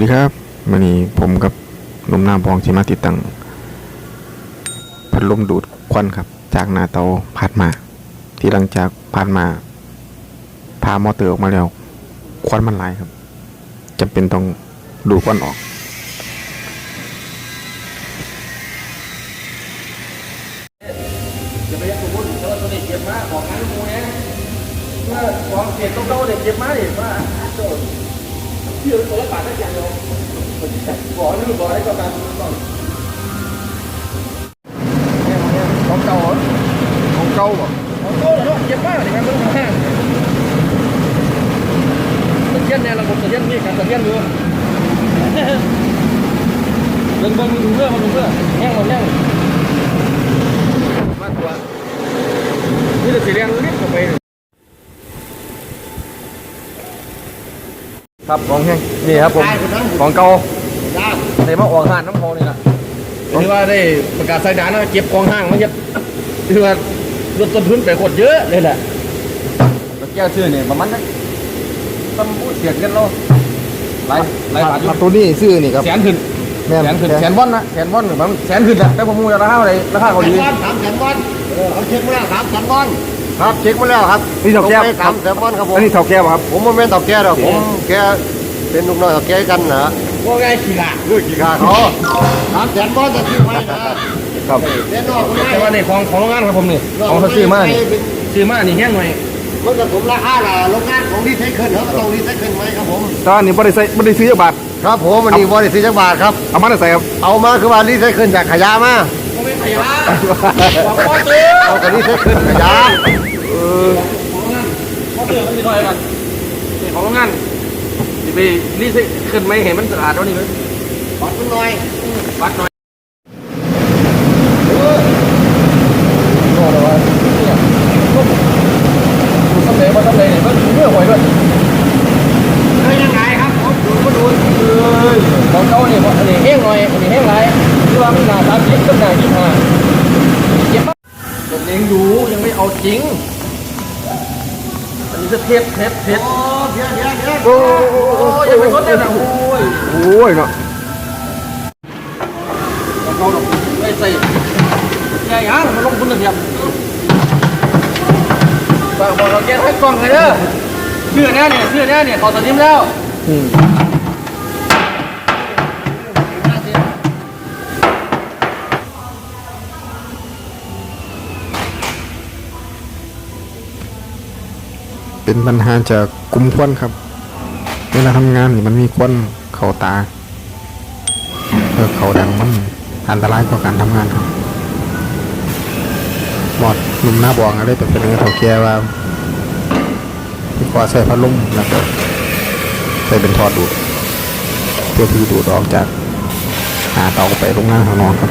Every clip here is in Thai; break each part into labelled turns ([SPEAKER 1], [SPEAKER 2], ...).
[SPEAKER 1] ดีครับวันนี้ผมกับหนุ่มหน้าบองที่มาติดตั้งพัดลมดูดควันครับ จากหน้าเตาพัดมา ที่หลังจากพัดมา พามอเตอร์ออกมาแล้ว ควันมันไหลครับจำเป็นต้องดูดควันออก
[SPEAKER 2] อย่าไปยัดตัวบุญเออตัวนี้เก็บมาของงานมูเนี่ยเมื่อของเก็บต้องเต้าเนี่ยเก็บมาดิว่าโจ ทย์เชื่อตัวละบาทได้อย่างเดียวบอนี่บ่อได้ก็การต้องเนี่ยเนี่ยของเก่าของเก่าบ่ของเก่าเหรอเก็บมาดิครับมันต้องห้างตะเกียนเนี่ยระบบตะเกียนมีการตะเกียนอยู่เบิ่งเบิ่งดูเพื่อมันดูเพื่อแห้งหมดแห้งมากกว่านี่จะเสีแดงนิดเข้าไปเลย ครับของแห้งนี่ครับผมของเก่าได้มาออกห้างน้ำพองนี่แหละถือว่าได้ประกาศสายดานนะเก็บกองห้างมาเก็บถือว่าลดต้นทุนไปโคตรเยอะเลยแหละแล้วแก้วซื้อเนี่ยประมาณนั้นต้องพูดเสียงกันเราหลายหลายบาทอยู่
[SPEAKER 1] ตัวนี้ซื้อนี่ครับ
[SPEAKER 2] แสนขึ้น
[SPEAKER 1] แม่น
[SPEAKER 2] แสนขึ้น
[SPEAKER 1] แสน
[SPEAKER 2] แสนวอนนะแสนวอนหรือมันแสนขึ้นอะแต่ผมมูราคาอะไรราคาเขาดี
[SPEAKER 3] บอลสามแสนบอลเออเขาเช็คมาแล้วสามแสนบอล
[SPEAKER 2] ครับเช็คมาแล้วครับ
[SPEAKER 1] นี่เท่าแก้ว
[SPEAKER 3] ผมให้สามแสนบอลครับผม
[SPEAKER 1] อันนี้เท่าแก้วครับ
[SPEAKER 3] ผมไม่เป็นต่อแกหรอกผมแกเป็นลูกน้องต่อแกกันนะ
[SPEAKER 2] ว่าไงขี้ละ
[SPEAKER 3] ด้วยกี่ขาเขาสามแสนบอลจะซื้อไว้นะครับเล่นนอกคน
[SPEAKER 2] แต่ว่าในของของโรงงานครับผมนี่ของเขาซื้อมานี่ซื้อมานี่แห้งหน่อย
[SPEAKER 3] มันจะสมราคาล่ะโรงงานของรีไซเคิลเขาก็ต้องรีไซเคิลไหมครับผม
[SPEAKER 1] ตอนนี้บริษัทบริษัทบาท
[SPEAKER 3] ครับผมอันนี้บริษัทจักรบาทครับ
[SPEAKER 1] เอามาได้ใส่ครับ
[SPEAKER 3] เอามาคือว่ารีไซเคิลจากขยะมา
[SPEAKER 2] ผมไม่ ขยะของพ่อตื้อ
[SPEAKER 3] เอากับรีไซเคิลขยะ
[SPEAKER 2] เองงงานพ่อตื้อมันมีน้อยกันนี่ของโรงงานนี่ไปรีไซเคินไม่เห็นมันสะอาดแล้วนี่เลย
[SPEAKER 3] บอดมันหน่อย
[SPEAKER 2] วัดหน่อยทำเลยมาทำเลยเนี่ยมันเมื่อหวยด้วย
[SPEAKER 3] เฮ้ยยังไงครับผมดูก็ดู
[SPEAKER 2] ของเขาเนี่ยอันนี้แห้งหน่อยอันนี้แห้งไรที่ว่ามันหนาสามสิบกับหนายี่ห้าเก็บผม เองอยู่ยังไม่เอาจริง อันนี้จะเทปเทปเทป
[SPEAKER 3] โอ้ยเดี๋ยวเดี๋ยว
[SPEAKER 1] โอ้
[SPEAKER 2] ยังไม่ทดเลยนะโอ้ย
[SPEAKER 1] โอ้ยเนาะ
[SPEAKER 2] เขาหรอกไม่ใส่แกยังมันลงทุนเทียบบอกเราแกให้กล้องเลยเด้อเชื่อแน่เนี่ยเชื่อแน่เนี่ยขอสนิมแล้ว
[SPEAKER 1] อืม เป็นปัญหาจากกลุ่มควันครับ เวลาทำงานนี่มันมีควันเข้าตาเพื่อเขาดังมันอันตรายต่อการทำงานครับหมอดหนุ่มหน้าบองอะไรแต่เป็นเรื่องเท่าแก่ว่าที่กว่าใส่พัดลมแล้วก็ใส่เป็นทอดดูดเพื่อที่ดูดออกจากหาเตาไปโรงงานข้างนอกครับ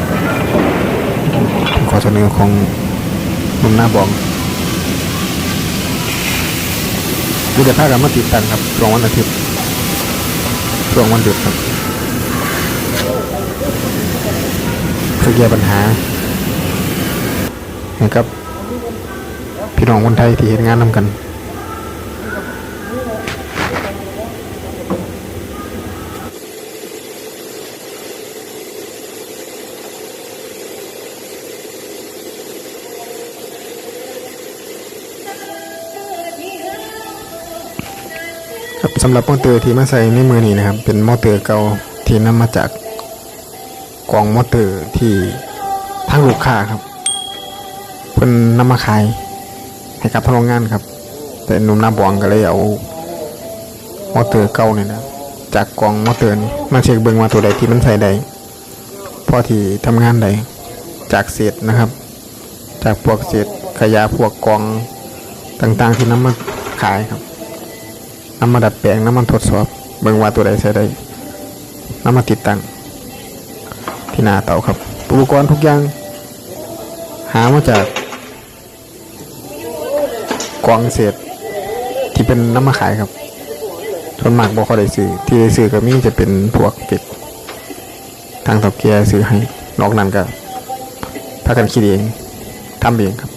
[SPEAKER 1] ขอเสนอของหนุ่มหน้าบอง ดูแต่ถ้ากันมาติดกันครับช่วงวันอาทิตย์ช่วงวันหยุดครับเพื่อแก้ปัญหานะครับ พี่น้องคนไทยที่เห็นงานนำกัน สำหรับมอเตอร์ที่มาใส่ในมือนี้นะครับ เป็นมอเตอร์เก่าที่นำมาจากกล่องมอเตอร์ที่ทางลูกค้าครับเพิ่นนำมาขายให้กับพนักงานครับ แต่หนุ่มหน้าบวงก็เลยเอามอเตอร์เก่าเนี่ยนะจากกล่องมอเตอร์นี้มาเช็คเบิ่งว่าตัวใดที่มันใส่ได้พอที่ทำงานได้จากเศษนะครับ จากพวกเศษขยะพวกกองต่างๆที่นำมาขายครับ นำมาดัดแปลงนำมาทดสอบ เบิ่งว่าตัวใดใช้ได้นำมาติดตั้งที่หน้าเตาครับ อุปกรณ์ทุกอย่าง หามาจากกองเศษที่เป็นน้ำมาขายครับส่วนมากบ่ค่อยได้ซื้อที่ได้ซื้อก็มีจะเป็นพวกเป็ดทางเตาแก่ซื้อให้นอกนั้นก็พากันคิดเองทำเองครับ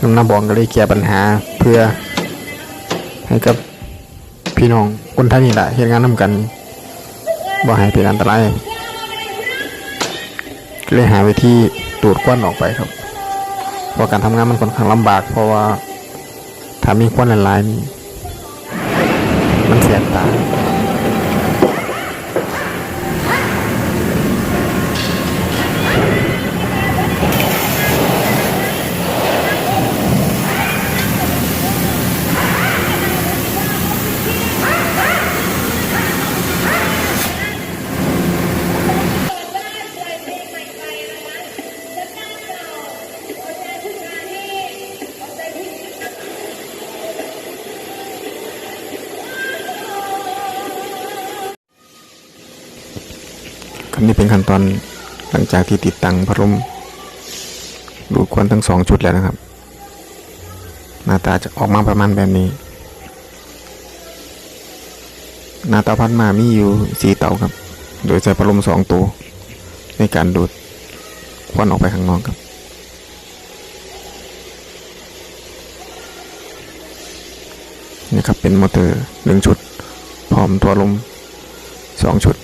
[SPEAKER 1] น้ำน้าบองก็เลยแก้ปัญหาเพื่อ ให้กับพี่น้องคนไทยนี่แหละเหตุงานนำกันบ่ให้เป็นอันตรายก็เลยหาวิธีดูดควันออกไปครับเพราะการทำงานมันค่อนข้างลำบาก เพราะว่าถ้ามีควันหลายๆนี่มันเสียตา นี่เป็นขั้นตอนหลังจากที่ติดตั้งพัดลมดูดควันทั้งสองชุดแล้วนะครับ หน้าตาจะออกมาประมาณแบบนี้ หน้าตาพัดมามีอยู่สีเตาครับ โดยใช้พัดลมสองตัว ในการดูดควันออกไปข้างนอกครับนี่ครับเป็นมอเตอร์หนึ่งชุด พร้อมตัวลมสองชุด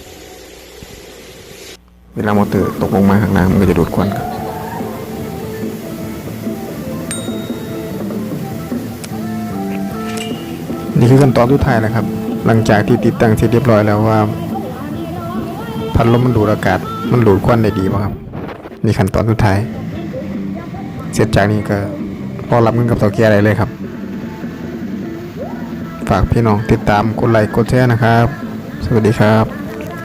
[SPEAKER 1] เวลามอเตอร์ตกลงมาข้างล่างมันก็จะดูดควันครับนี่คือขั้นตอนสุดท้ายแล้วครับ หลังจากที่ติดตั้งเสร็จเรียบร้อยแล้วว่า พัดลมมันดูดอากาศ มันดูดควันได้ดีป่ะครับนี่ขั้นตอนสุดท้าย เสร็จจากนี้ก็รอรับเงินกับเสาแก่ได้เลยครับ ฝากพี่น้องติดตามกดไลค์กดแชร์นะครับ สวัสดีครับ